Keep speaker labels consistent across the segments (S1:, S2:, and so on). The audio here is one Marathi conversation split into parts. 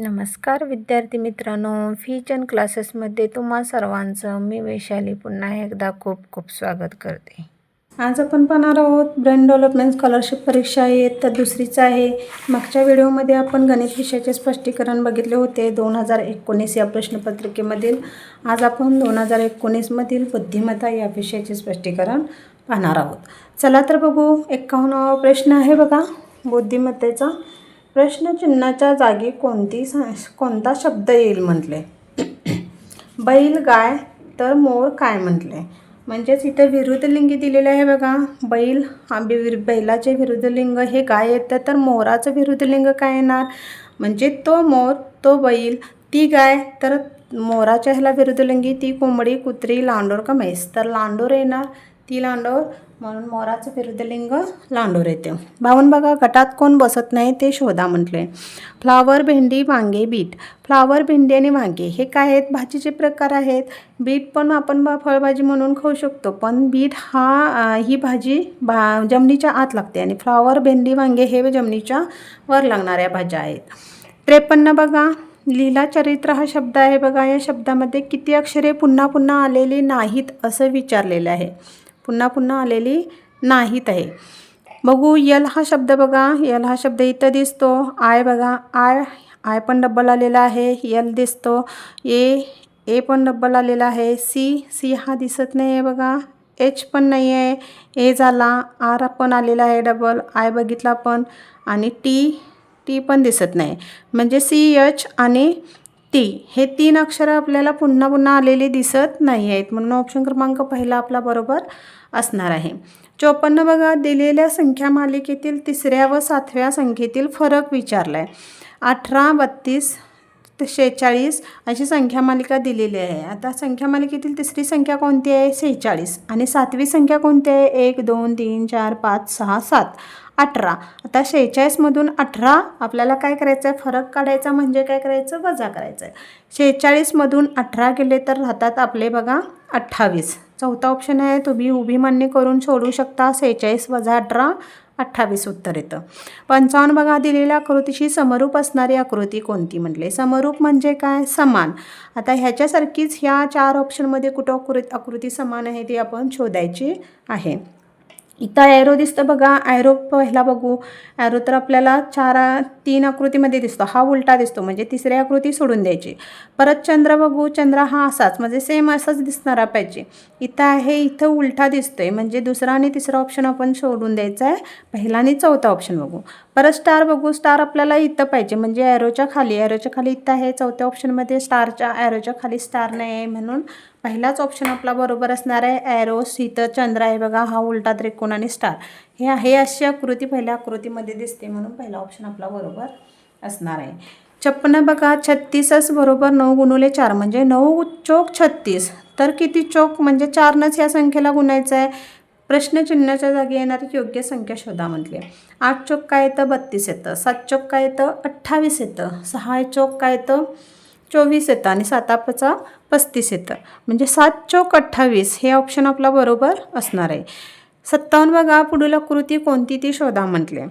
S1: नमस्कार विद्यार्थी मित्रांनो फीचन क्लासेसमध्ये तुम्हा सर्वांचं मी वैशाली पुन्हा एकदा खूप खूप स्वागत करते. आज आपण पाहणार आहोत ब्रेन डेव्हलपमेंट स्कॉलरशिप परीक्षा आहे तर दुसरीच आहे. मागच्या व्हिडिओमध्ये आपण गणित विषयाचे स्पष्टीकरण बघितले होते दोन हजार एकोणीस या प्रश्नपत्रिकेमधील. आज आपण दोन हजार एकोणीसमधील बुद्धिमत्ता या विषयाचे स्पष्टीकरण पाहणार आहोत. चला तर बघू एकावन्नावा प्रश्न आहे बघा बुद्धिमत्तेचा. प्रश्नचिन्हाच्या जागी कोणती कोणता शब्द येईल म्हटले? बैल गाय तर मोर काय म्हटले? म्हणजेच इथं विरुद्ध लिंगी दिलेले आहे बघा. बैल आंबी बि बैलाचे विरुद्ध लिंग हे गाय येतं तर मोराचं विरुद्ध लिंग काय येणार? म्हणजे तो मोर तो बैल ती गाय तर मोराच्या ह्याला विरुद्ध लिंगी ती कोंबडी कुत्री लांडोर का म्हैस? तर लांडोर येणार. ती लांडोर म्हणून मोराचं विरुद्ध लिंग लांडोर येते. बावन बघा गटात कोण बसत नाही ते शोधा म्हटले. फ्लावर भेंडी वांगे बीट. फ्लावर भेंडी आणि वांगे हे काय आहेत? भाजीचे प्रकार आहेत. बीट पण आपण बा फळभाजी म्हणून खाऊ शकतो पण बीट हा ही भाजी बा जमिनीच्या आत लागते आणि फ्लावर भेंडी वांगे हे जमिनीच्या वर लागणाऱ्या भाज्या आहेत. त्रेपन्न बघा लीला चरित्र हा शब्द आहे बघा या शब्दामध्ये किती अक्षरे पुन्हा पुन्हा आलेली नाहीत असं विचारलेलं आहे. पुन्हा पुन्हा आलेली नाहीत आहे. बघू यल हा शब्द बघा. यल हा शब्द इथं दिसतो. आय बघा. आय आय पण डब्बल आलेला आहे. यल दिसतो. ए ए पण डब्बल आलेला आहे. सी सी हा दिसत नाही आहे बघा. एच पण नाही आहे ए झाला. आर पण आलेला आहे डबल आय बघितला पण. आणि टी टी पण दिसत नाही. म्हणजे सी एच आणि ती. हे तीन अक्षरं आपल्याला पुन्हा पुन्हा आलेली दिसत नाही आहेत. म्हणून ऑप्शन क्रमांक पहिला आपला बरोबर असणार आहे. चोपन्न बघा दिलेल्या संख्या मालिकेतील तिसऱ्या व सातव्या संख्येतील फरक विचारला आहे अठरा बत्तीस शेहेचाळीस अशी संख्या मालिका दिलेली आहे. आता संख्या मालिकेतील तिसरी संख्या कोणती आहे? शेहेचाळीस. आणि सातवी संख्या कोणती आहे? एक दोन तीन चार पाच सहा सात. अठरा. आता शेहेचाळीसमधून अठरा आपल्याला काय करायचं आहे फरक काढायचा म्हणजे काय करायचं? वजा करायचं आहे शेहेचाळीसमधून अठरा गेले तर राहतात आपले बघा अठ्ठावीस. चौथा ऑप्शन आहे तुम्ही उभी मान्य करून सोडू शकता. सेहेचाळीस वजा अठरा अठ्ठावीस उत्तर येतं. पंचावन्न बघा दिलेल्या आकृतीशी समरूप असणारी आकृती कोणती म्हटले? समरूप म्हणजे काय? समान. आता ह्याच्यासारखीच ह्या चार ऑप्शनमध्ये कुठं आकृती आकृती समान आहे ती आपण शोधायची आहे. इथं ॲरो दिसतं बघा. ॲरो पहिला बघू. ॲरो तर आपल्याला चार तीन आकृतीमध्ये दिसतो. हा उलटा दिसतो. म्हणजे तिसरी आकृती सोडून द्यायची. परत चंद्र बघू. चंद्र हा असाच. म्हणजे सेम असाच दिसणारा पाहिजे. इथं आहे. इथं उलटा दिसतोय. म्हणजे दुसरा आणि तिसरा ऑप्शन आपण सोडून द्यायचा आहे. पहिला आणि चौथा ऑप्शन बघू. परत स्टार बघू. स्टार आपल्याला इथं पाहिजे. म्हणजे ॲरोच्या खाली. ॲरोच्या खाली इथं आहे. चौथ्या ऑप्शनमध्ये स्टारच्या ॲरोच्या खाली स्टार नाही आहे म्हणून पहिलाच ऑप्शन आपला बरोबर असणार आहे. ॲरो सीत चंद्र आहे बघा हा उलटा त्रिकोण आणि स्टार हे आहे अशी आकृती पहिल्या आकृतीमध्ये दिसते म्हणून पहिला ऑप्शन आपला बरोबर असणार आहे. छप्पन्न बघा छत्तीसच बरोबर नऊ गुणुले चार म्हणजे नऊ चोक छत्तीस. तर किती चोक? म्हणजे चारनंच या संख्येला गुणायचं आहे. प्रश्नचिन्हाच्या जागी येणारी योग्य संख्या शोधा म्हटली. आठ चोक काय येतं बत्तीस येतं सात चोक काय येतं अठ्ठावीस येतं सहा चोक काय येतं चोवीस येतं आणि सातापाचा पस्तीस येतं. म्हणजे सात चौक अठ्ठावीस हे ऑप्शन आपला बरोबर असणार आहे. सत्तावन्न बघा पुढील आकृती कोणती ती शोधा म्हटले.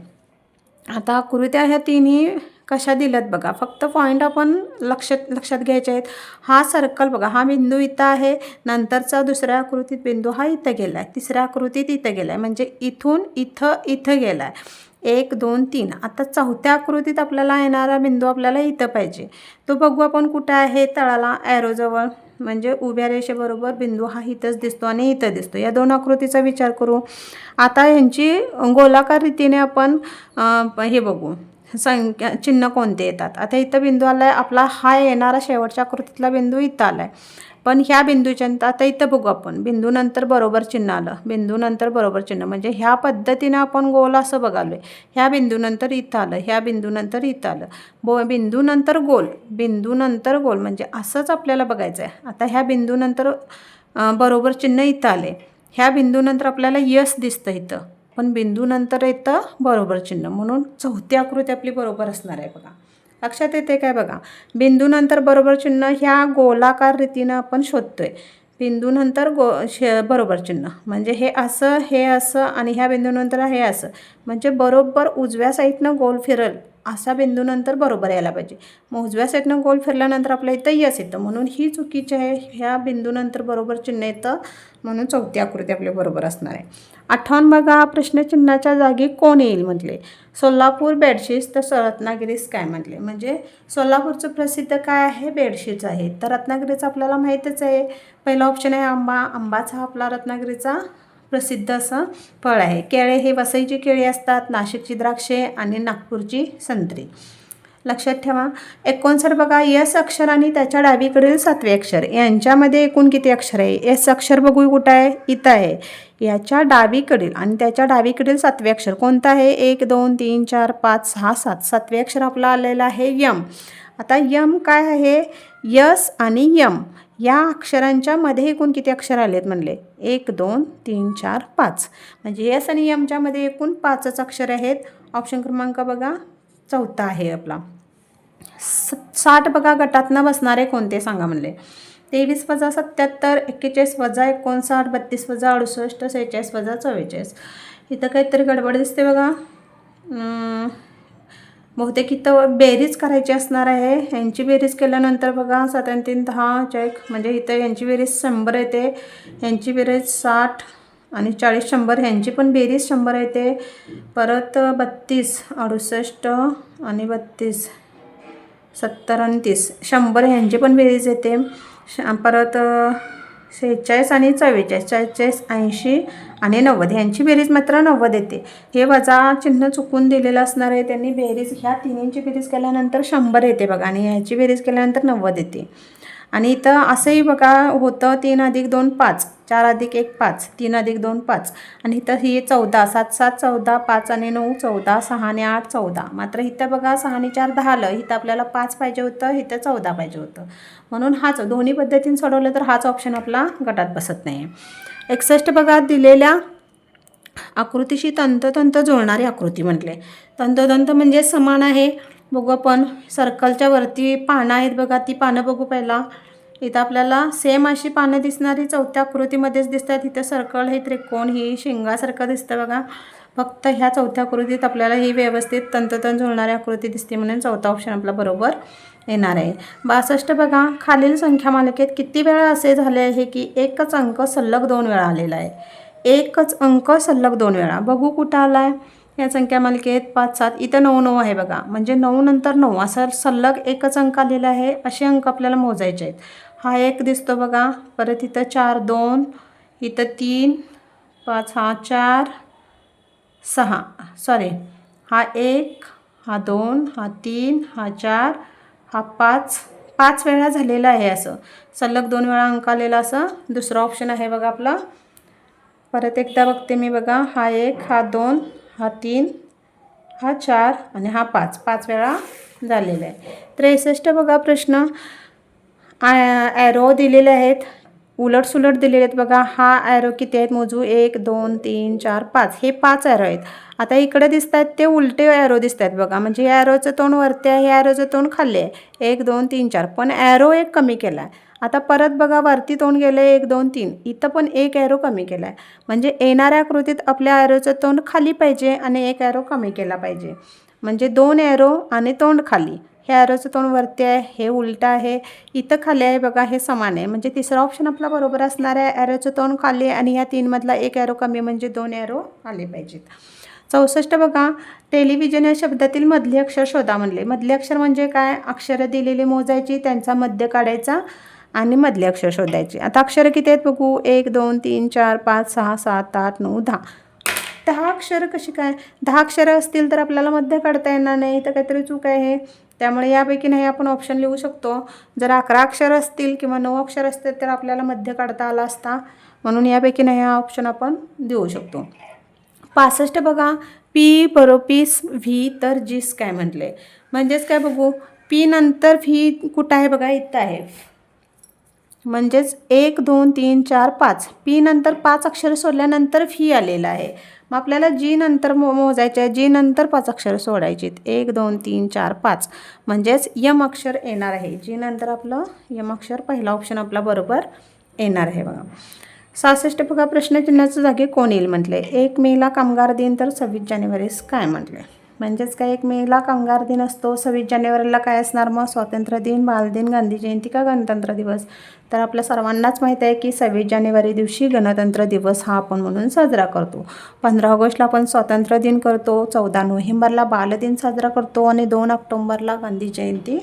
S1: आता आकृत्या ह्या तिन्ही कशा दिल्यात बघा. फक्त पॉईंट आपण लक्षात लक्षात घ्यायचे आहेत. हा सर्कल बघा हा बिंदू इथं आहे. नंतरचा दुसऱ्या आकृतीत बिंदू हा इथं गेला आहे तिसऱ्या आकृतीत इथं गेला आहे म्हणजे इथून इथं इथं गेला आहे एक दोन तीन. आता चौथ्या आकृतीत आपल्याला येणारा बिंदू आपल्याला इथं पाहिजे. तो बघू आपण कुठं आहे तळाला ॲरोजवळ म्हणजे उभ्या रेषेबरोबर बिंदू हा इथंच दिसतो आणि इथं दिसतो. या दोन आकृतीचा विचार करू. आता ह्यांची गोलाकार रीतीने आपण हे बघू. संख्या चिन्ह कोणते येतात? आता इथं बिंदू आला आहे आपला हा येणारा शेवटच्या आकृतीतला बिंदू इथं आला आहे पण ह्या बिंदूच्या आता इथं बघू आपण. बिंदूनंतर बरोबर चिन्ह आलं. बिंदूनंतर बरोबर चिन्ह. म्हणजे ह्या पद्धतीनं आपण गोल असं बघालो आहे ह्या बिंदूनंतर इथं आलं. ह्या बिंदूनंतर इथं आलं. बो बिंदूनंतर गोल. बिंदूनंतर गोल. म्हणजे असंच आपल्याला बघायचं आहे. आता ह्या बिंदूनंतर बरोबर चिन्ह इथं आले ह्या बिंदूनंतर आपल्याला यस दिसतं इथं. पण बिंदूनंतर येतं बरोबर चिन्ह. म्हणून चौथी आकृती आपली बरोबर असणार आहे बघा. लक्षात येते काय बघा? बिंदूनंतर बरोबर चिन्ह ह्या गोलाकार रीतीनं आपण शोधतोय. बिंदूनंतर गो शे बरोबर चिन्ह. म्हणजे हे असं हे असं आणि ह्या बिंदूनंतर हे असं. म्हणजे बरोबर उजव्या साईडनं गोल फिरल. असा बिंदूनंतर बरोबर यायला पाहिजे. मग उजव्या साईडनं गोल फिरल्यानंतर आपल्या इथं यस येतं. म्हणून ही चुकीची आहे. ह्या बिंदूनंतर बरोबर चिन्ह येतं. म्हणून चौथी आकृती आपल्या बरोबर असणार आहे. आठवण बघा प्रश्नचिन्हाच्या जागी कोण येईल म्हटले? सोलापूर बेडशीट्स तर रत्नागिरीस काय म्हटले. म्हणजे सोलापूरचं प्रसिद्ध काय आहे? बेडशीट्स आहे. तर रत्नागिरीचं आपल्याला माहीतच आहे. पहिला ऑप्शन आहे आंबा. आंबाचा हा आपला रत्नागिरीचा प्रसिद्ध असं फळ आहे. केळे हे वसईची केळी असतात नाशिकची द्राक्षे आणि नागपूरची संत्री. लक्षात ठेवा एकोणसर बघा यस अक्षर आणि त्याच्या डावीकडील सातवे अक्षर. यांच्यामध्ये एकूण किती अक्षर आहे? एस अक्षर बघू कुठं आहे? इथं आहे. याच्या डावीकडील आणि त्याच्या डावीकडील सातवे अक्षर कोणतं आहे? एक दोन तीन चार पाच सहा सात. सातवे अक्षर आपला आलेलं आहे यम. आता यम काय आहे? यस आणि यम. या अक्षरांच्या मध्ये एकूण किती अक्षर आलेत म्हणले? एक दोन तीन चार पाच. म्हणजे एस आणि यमच्यामध्ये एकूण पाचच अक्षर आहेत. ऑप्शन क्रमांक बघा चौथा आहे आपला. स साठ बघा गटातनं बसणारे कोणते सांगा म्हणले. तेवीस वजा सत्याहत्तर एक्केचाळीस वजा एकोणसाठ बत्तीस वजा अडुसष्ट सेहेचाळीस वजा चव्वेचाळीस. इथं काहीतरी गडबड दिसते बघा. बहुतेक इथं बेरीज करायची असणार आहे. यांची बेरीज केल्यानंतर बघा सात तीन दहा चेक म्हणजे इथं यांची बेरीज शंभर येते. यांची बेरीज साठ आणि चाळीस शंभर ह्यांची पण बेरीज शंभर येते. परत बत्तीस अडुसष्ट आणि बत्तीस सत्तर आणि तीस शंभर ह्यांची पण बेरीज येते. श परत सेहेचाळीस आणि चव्वेचाळीस चाळीस ऐंशी आणि नव्वद. ह्यांची बेरीज मात्र नव्वद येते. हे वजा चिन्ह चुकून दिलेलं असणार आहे. त्यांनी बेरीज ह्या तिन्हींची बेरीज केल्यानंतर शंभर येते बघा. आणि ह्याची बेरीज केल्यानंतर नव्वद येते. आणि इथं असंही बघा होतं तीन अधिक दोन पाच चार अधिक एक पाच तीन अधिक दोन पाच. आणि इथं ही चौदा सात सात चौदा पाच आणि नऊ चौदा सहाने आठ चौदा. मात्र इथं बघा सहाने चार दहालं इथं आपल्याला पाच पाहिजे होतं इथं चौदा पाहिजे होतं. म्हणून हाच दोन्ही पद्धतीने सोडवलं तर हाच ऑप्शन आपला गटात बसत नाही आहे एकसष्ट बघा दिलेल्या आकृतीशी तंतोतंत जुळणारी आकृती म्हटले. तंतोतंत म्हणजे समान आहे. बघू आपण सर्कलच्या वरती पानं आहेत बघा ती पानं बघू पहिला. इथं आपल्याला सेम अशी पानं दिसणारी चौथ्या आकृतीमध्येच दिसतात इथं सर्कल हे त्रिकोण ही शेंगासारखं दिसतं बघा. फक्त ह्या चौथ्या आकृतीत आपल्याला ही व्यवस्थित तंतोतंत जुळणारी आकृती दिसते म्हणून चौथा ऑप्शन आपला बरोबर येणार आहे. बासष्ट बघा खालील संख्या मालिकेत किती वेळा असे झाले आहे की एकच अंक सलग दोन वेळा आलेला आहे. एकच अंक सलग दोन वेळा. बघू कुठं आला आहे या संख्या मालिकेत पाच सात. इथं नऊ नऊ आहे बघा. म्हणजे नऊ नंतर नऊ. असं सलग एकच अंक आलेला आहे. असे अंक आपल्याला मोजायचे आहेत. हा एक दिसतो बघा. परत इथं चार दोन. इथं तीन पाच हा चार सहा. सॉरी हा एक हा दोन हा तीन हा चार हा पाच. पाच वेळा झालेला आहे असं. सलग दोन वेळा अंक आलेला असं. दुसरा ऑप्शन आहे बघा आपला. परत एकदा बघते मी बघा. हा एक हा दोन हा तीन हा चार आणि हा पाच. पाच वेळा झालेला आहे. त्रेसष्ट बघा प्रश्न. ॲरो दिलेले आहेत. उलट सुलट दिलेले आहेत बघा. हा ॲरो किती आहेत मोजू? एक दोन तीन चार पाच. हे पाच ॲरो आहेत. आता इकडे दिसत आहेत ते उलटे ॲरो दिसत आहेत बघा. म्हणजे ॲरोचं तोंड वरती आहे हे ॲरोचं तोंड खाल्ले आहे. एक दोन तीन चार. पण ॲरो एक कमी केला आहे आता परत बघा वरती तोंड गेलं एक दोन तीन. इथं पण एक ॲरो कमी केला आहे म्हणजे येणाऱ्या कृतीत आपल्या ॲरोचं तोंड खाली पाहिजे आणि एक ॲरो कमी केला पाहिजे. म्हणजे दोन ॲरो आणि तोंड खाली. हे ॲरोचं तोंड वरती आहे हे उलटं आहे इथं खाली आहे बघा हे समान आहे. म्हणजे तिसरा ऑप्शन आपला बरोबर असणार आहे ॲरोचं तोंड खाली आहे आणि ह्या तीनमधला एक ॲरो कमी म्हणजे दोन ॲरो आले पाहिजेत. चौसष्ट बघा टेलिव्हिजन या शब्दातील मधले अक्षर शोधा म्हणले. मधले अक्षर म्हणजे काय? अक्षरं दिलेली मोजायची त्यांचा मध्य काढायचा आणि मधले अक्षर शोधायचे. आता अक्षरं किती आहेत बघू? एक दोन तीन चार पाच सहा सात आठ नऊ दहा. दहा अक्षरं कशी काय? दहा अक्षरं असतील तर आपल्याला मध्य काढता येणार नाही. तर काहीतरी चूक आहे त्यामुळे यापैकी नाही आपण ऑप्शन लिहू शकतो. जर अकरा अक्षर असतील किंवा नऊ अक्षर असतील तर आपल्याला मध्य काढता आला असता. म्हणून यापैकी नाही हा ऑप्शन आपण देऊ शकतो. पासष्ट बघा. पी बरोपीस व्ही तर जीस काय म्हटले? म्हणजेच काय बघू? पी नंतर व्ही कुठं आहे बघा? इथं आहे. म्हणजेच एक दोन तीन चार पाच. पी नंतर पाच अक्षर सोडल्यानंतर फी आलेलं आहे. मग आपल्याला जी नंतर मो मोजायचे आहे. जी नंतर पाच अक्षर सोडायची आहेत एक दोन तीन चार पाच. म्हणजेच यम अक्षर येणार आहे. जी नंतर आपलं यम अक्षर पहिला ऑप्शन आपला बरोबर येणार आहे बघा. सहासष्ट बघा प्रश्नचिन्हाच्या जागी कोण येईल म्हटले एक मेला कामगार दिन तर सव्वीस जानेवारीस काय म्हटले म्हणजेच काय एक मेला कामगार दिन असतो. सव्वीस जानेवारीला काय असणार? मग स्वातंत्र्य दिन बालदिन गांधी जयंती का गणतंत्र दिवस? तर आपल्या सर्वांनाच माहीत आहे की सव्वीस जानेवारी दिवशी गणतंत्र दिवस हा आपण म्हणून साजरा करतो. पंधरा ऑगस्टला आपण स्वातंत्र्य दिन करतो चौदा नोव्हेंबरला बालदिन साजरा करतो आणि दोन ऑक्टोंबरला गांधी जयंती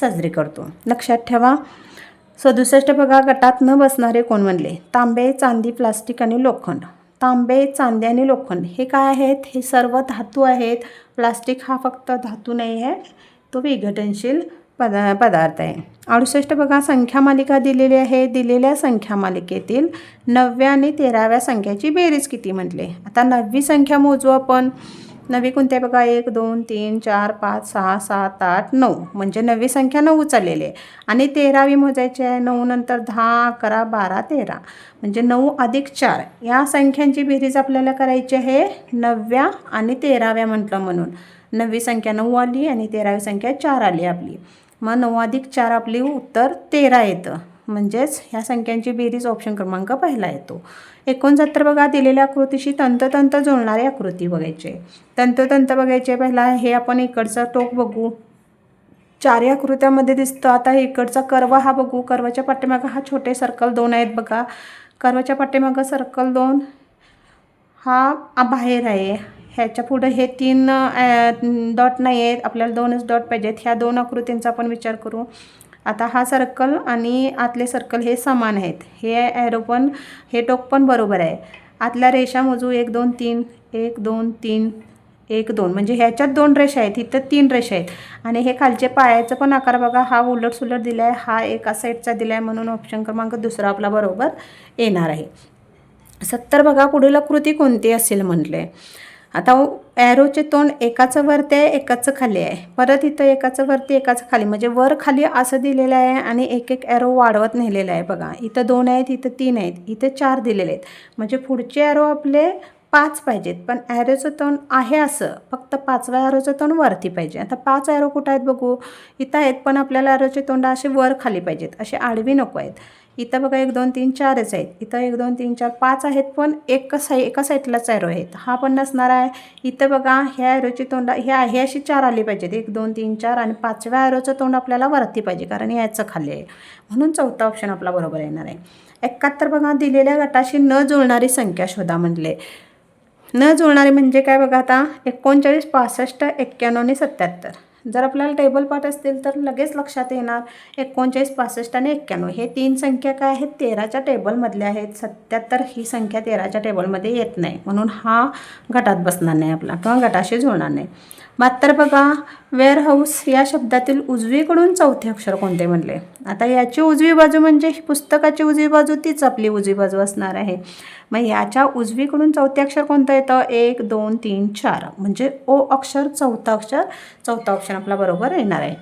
S1: साजरी करतो. लक्षात ठेवा सदुसष्ट बघा गटात न बसणारे कोण म्हणले तांबे चांदी प्लास्टिक आणि लोखंड. तांबे चांदी आणि लोखंड हे काय आहेत? हे सर्व धातू आहेत. प्लास्टिक हा फक्त धातू नाही आहे. तो विघटनशील पदा पदार्थ आहे. अडुसष्ट बघा संख्या मालिका दिलेली आहे. दिलेल्या संख्या मालिकेतील नवव्या आणि तेराव्या संख्याची बेरीज किती म्हटले? आता नववी संख्या मोजू आपण. नवी कोणत्या बघा? एक दोन तीन चार पाच सहा सात आठ नऊ. म्हणजे नवी संख्या नऊ चाललेली आहे. आणि तेरावी मोजायची आहे. नऊ नंतर दहा अकरा बारा तेरा. म्हणजे नऊ अधिक चार. या संख्यांची बेरीज आपल्याला करायची आहे नवव्या आणि तेराव्या म्हटलं म्हणून. नववी संख्या नऊ आली आणि तेरावी संख्या चार आली आपली. मग नऊ अधिक चार आपली उत्तर तेरा येतं. म्हणजेच ह्या संख्यांची बेरीज ऑप्शन क्रमांक पहिला येतो. एकोणसत्तर बघा दिलेल्या आकृतीशी तंतोतंत जुळणारी आकृती बघायची. आहे. बघायचे पहिला हे आपण इकडचं टोक बघू. चारही आकृत्यामध्ये दिसतं. आता इकडचा कर्व हा बघू. कर्वाच्या पाठीमागं हा छोटे सर्कल दोन आहेत बघा. कर्वाच्या पाठीमागं सर्कल दोन. हा बाहेर आहे. ह्याच्या पुढं हे तीन डॉट नाही आहेत आपल्याला दोनच डॉट पाहिजेत. ह्या दोन आकृतींचा आपण विचार करू. आता हा सर्कल आणि आतले सर्कल हे समान आहेत. हे ॲरो पण हे टोक पण बरोबर आहे. आतल्या रेषा मोजू एक दोन तीन एक दोन तीन एक दोन. म्हणजे ह्याच्यात दोन रेषा आहेत इथं तीन रेषा आहेत. आणि हे खालचे पायाचं पण आकार बघा हा उलट सुलट दिला आहे हा एका साईडचा दिला आहे म्हणून ऑप्शन क्रमांक दुसरा आपला बरोबर येणार आहे. सत्तर बघा पुढील आकृती कोणती असेल म्हटलं आहे आता ॲरोचे तोंड एकाचं वरती आहे एकाचं खाली आहे. परत इथं एकाचं वरती एकाचं खाली. म्हणजे वर खाली असं दिलेलं आहे आणि एक एक ॲरो वाढवत नेलेलं आहे बघा. इथं दोन आहेत इथं तीन आहेत इथं चार दिलेले आहेत. म्हणजे पुढचे ॲरो आपले पाच पाहिजेत. पण ॲरोचं तोंड आहे असं. फक्त पाचव्या ॲरोचं तोंड वरती पाहिजे. आता पाच ॲरो कुठं आहेत बघू? इथं आहेत पण आपल्याला ॲरोचे तोंड असे वर खाली पाहिजेत. असे आडवी नको आहेत. इथं बघा एक दोन तीन चारच आहेत. इथं एक दोन तीन चार पाच आहेत पण एक साई एका साईडलाच ॲरो आहेत. हा पण नसणार आहे. इथं बघा ह्या ॲरोची तोंड हे आहे अशी चार आली पाहिजेत. एक दोन तीन चार आणि पाचव्या ॲरोचं तोंड आपल्याला वरती पाहिजे कारण याचं खाली आहे. म्हणून चौथा ऑप्शन आपला बरोबर येणार आहे. एकाहत्तर बघा दिलेल्या गटाशी न जुळणारी संख्या शोधा म्हटले. न जुळणारी म्हणजे काय बघा आता? एकोणचाळीस पासष्ट एक्क्याण्णव आणि सत्याहत्तर. जर आपल्याला टेबल पाठ असतील तर लगेच लक्षात येणार. एकोणचाळीस पासष्ट आणि एक्क्याण्णव हे तीन संख्या काय आहेत? तेराच्या टेबलमधल्या आहेत. सत्याहत्तर ही संख्या तेराच्या टेबलमध्ये येत नाही. म्हणून हा गटात बसणार नाही आपला किंवा गटाशी जुळणार नाही. मात्र बघा वेअरहाऊस या शब्दातील उजवीकडून चौथे अक्षर कोणते म्हणले? आता याची उजवी बाजू म्हणजे पुस्तकाची उजवी बाजू तीच आपली उजवी बाजू असणार आहे. मग याच्या उजवीकडून चौथे अक्षर कोणतं येतं? एक दोन तीन चार. म्हणजे ओ अक्षर चौथा अक्षर चौथा ऑप्शन आपला बरोबर येणार आहे.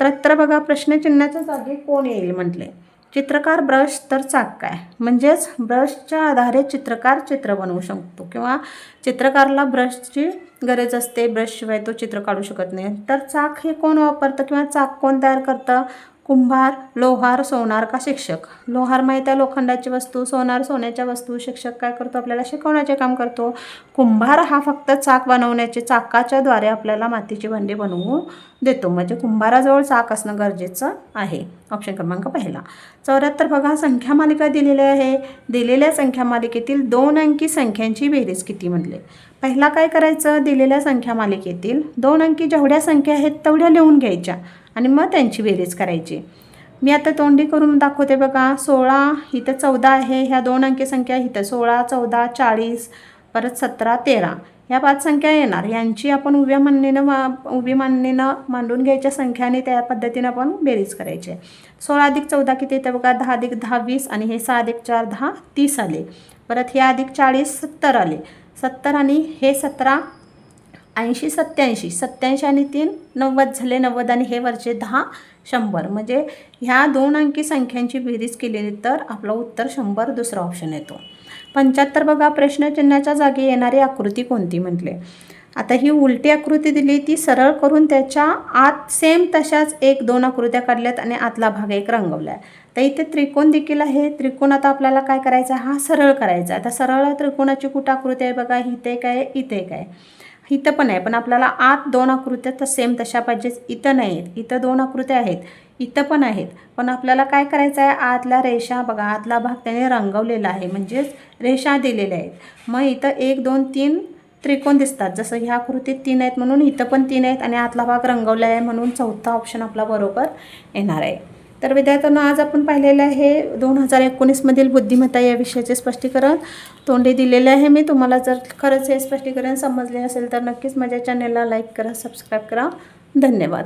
S1: तर बघा प्रश्नचिन्हाच्या जागी कोण येईल म्हटले? चित्रकार ब्रश तर चाक काय? म्हणजेच ब्रशच्या आधारे चित्रकार चित्र बनवू शकतो. किंवा चित्रकारला ब्रशची गरज असते ब्रशशिवाय तो चित्र काढू शकत नाही. तर चाक हे कोण वापरतं किंवा चाक कोण तयार करतं? कुंभार लोहार सोनार का शिक्षक? लोहार माहीत आहे लोखंडाची वस्तू सोनार सोन्याच्या वस्तू. शिक्षक काय करतो? आपल्याला शिकवण्याचे काम करतो. कुंभार हा फक्त चाक बनवण्याचे चाकाच्या द्वारे आपल्याला मातीची भांडी बनवू देतो. म्हणजे कुंभाराजवळ चाक असणं गरजेचं आहे. ऑप्शन क्रमांक पहिला. चौऱ्याहत्तर बघा संख्या मालिका दिलेली आहे. दिलेल्या संख्या मालिकेतील दोन अंकी संख्यांची बेरीज किती म्हणले पहिला काय करायचं? दिलेल्या संख्या मालिकेतील दोन अंकी जेवढ्या संख्या आहेत तेवढ्या लिहून घ्यायच्या आणि मग त्यांची बेरीज करायची. मी आता तोंडी करून दाखवते बघा. सोळा इथं चौदा आहे. ह्या दोन अंकी संख्या इथं सोळा चौदा चाळीस परत सतरा तेरा. ह्या पाच संख्या येणार. यांची आपण उभ्या मांडणीनं मा उभी मांडणीनं मांडून घ्यायच्या संख्याने त्या पद्धतीनं आपण बेरीज करायची. सोळा अधिक चौदा किती येतं बघा? दहा अधिक दहा वीस आणि हे सहा अधिक चार दहा तीस आले. परत हे अधिक चाळीस सत्तर आले. सत्तर आणि हे सतरा ऐंशी सत्याऐंशी सत्याऐंशी आणि तीन नव्वद झाले. नव्वद आणि हे वरचे दहा शंभर. म्हणजे ह्या दोन अंकी संख्यांची बेरीज केलेली तर आपलं उत्तर शंभर दुसरा ऑप्शन येतो. पंच्याहत्तर बघा प्रश्नचिन्हाच्या जागी येणारी आकृती कोणती म्हटले? आता ही उलटी आकृती दिली ती सरळ करून त्याच्या आत सेम तशाच एक दोन आकृत्या काढल्यात आणि आतला भाग एक रंगवला आहे तर इथे त्रिकोण देखील आहे. त्रिकोण आता आपल्याला काय करायचा? हा सरळ करायचा. आता सरळ त्रिकोणाची कुठं आकृती आहे बघा? इथे काय इथे काय इथं पण आहे पण आपल्याला आत दोन आकृत्या तर सेम तशा पाहिजेच. इथं नाही आहेत इथं दोन आकृत्या आहेत. इथं पण आहेत. पण आपल्याला काय करायचं आहे? आतल्या रेषा बघा. आतला भाग त्याने रंगवलेला आहे. म्हणजेच रेषा दिलेल्या आहेत. मग इथं एक दोन तीन त्रिकोण दिसतात. जसं ह्या आकृतीत तीन आहेत म्हणून इथं पण तीन आहेत आणि आतला भाग रंगवला आहे म्हणून चौथा ऑप्शन आपला बरोबर येणार आहे. तर विद्यार्थ्यांना आज आपण पाहिलेलं आहे दोन हजार एकोणीसमधील बुद्धिमत्ता या विषयाचे स्पष्टीकरण. तोंडी दिलेले आहे मी. तुम्हाला जर खरंच हे स्पष्टीकरण समजले असेल तर नक्कीच माझ्या चॅनलला लाईक करा सबस्क्राईब करा. धन्यवाद.